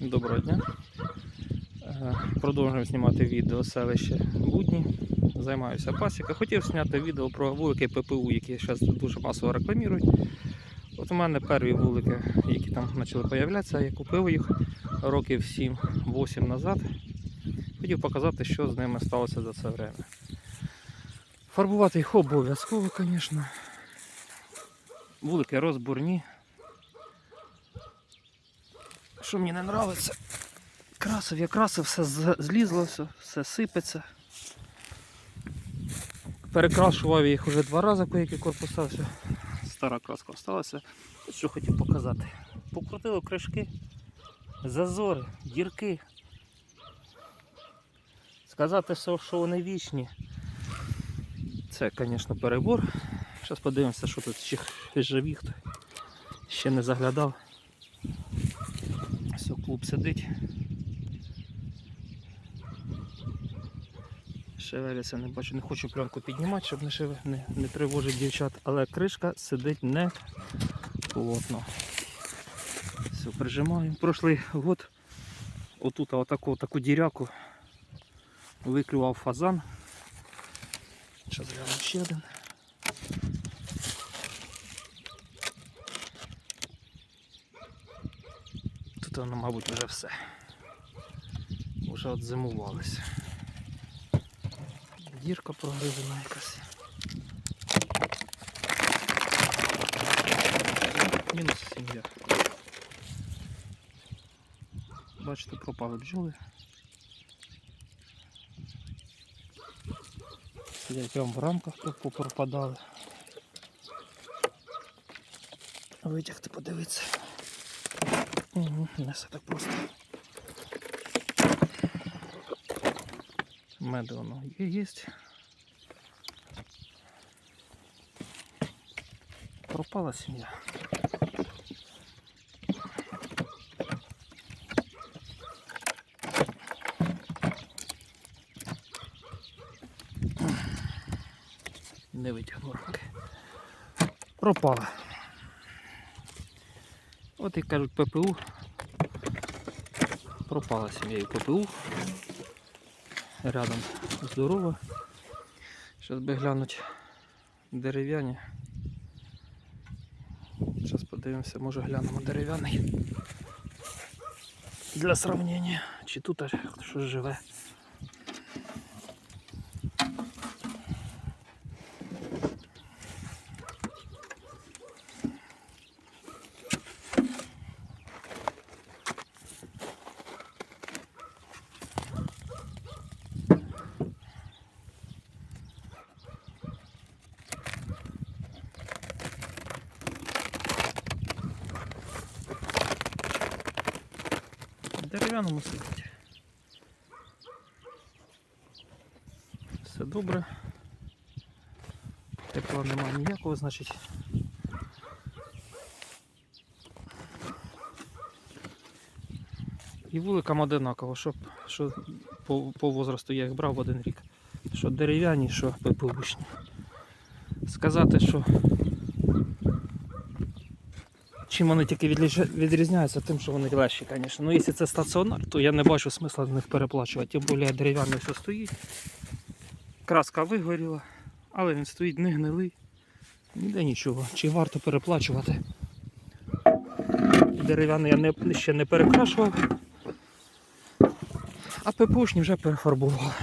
Доброго дня. Е, Продовжуємо знімати відео селище Будні. Займаюся пасіка. Хотів зняти відео про вулики ППУ, які зараз дуже масово рекламують. От у мене перві вулики, які там почали з'являтися, я купив їх років 7-8 назад. Хотів показати, що з ними сталося за це время. Фарбувати їх обов'язково, звісно. Вулики розбурні. Що мені не подобається, красив, я красив, все злізло, все, все сипеться. Перекрашував їх уже два рази, які корпуса, все. Стара краска залишилася. Що хотів показати. Покрутили кришки, зазори, дірки. Сказати, що вони вічні. Це, звісно, перебор. Зараз подивимося, що тут чи живі хто. Ще не заглядав. Все, клуб сидить. Шевеляться, не бачу, не хочу пленку піднімати, щоб не, шеве, не, не тривожить дівчат, але кришка сидить не плотно. Все, прижимаємо. Прошлий год отут отаку таку діряку виклював фазан. Зараз глянемо ще один. Тут воно, мабуть, вже все. Уже от зимувалися. Дірка прогризена якась. Мінус сім'я. Бачите, пропали бджоли. Сидять прямо в рамках тут попропадали. Витягти, подивитися. Угу, не все так просто. Меди воно є, є. Пропала сім'я. Не витягну руки. Пропала. От і кажуть ППУ. Пропала сім'я і ППУ. Рядом здорова. Зараз би глянуть дерев'яні. Зараз подивимося, може глянемо дерев'яний. Для сравнення. Чи тут аж щось живе. Дерев'яному сидить. Все добре. Тепла немає ніякого, значить. І вуликам одинаково, щоб що по, по возрасту я їх брав в один рік. Що дерев'яні, що ППУшні. Сказати, що Чим вони тільки відрізняються, тим, що вони легші, звісно. Ну, якщо це стаціонар, то я не бачу смисла з них переплачувати. Тим більше дерев'яний все стоїть. Краска вигоріла, але він стоїть не гнилий. Ніде нічого. Чи варто переплачувати? Дерев'яний я не, ще не перекрашував. А ППУшні вже перефарбував.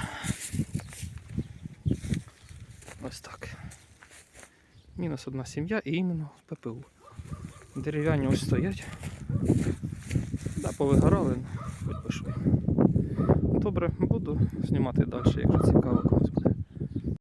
Ось так. Мінус одна сім'я і іменно ППУ. Дерев'яні ось стоять. Да, повигорали, хоч пошли. Добре, буду знімати далі, якщо цікаво комусь.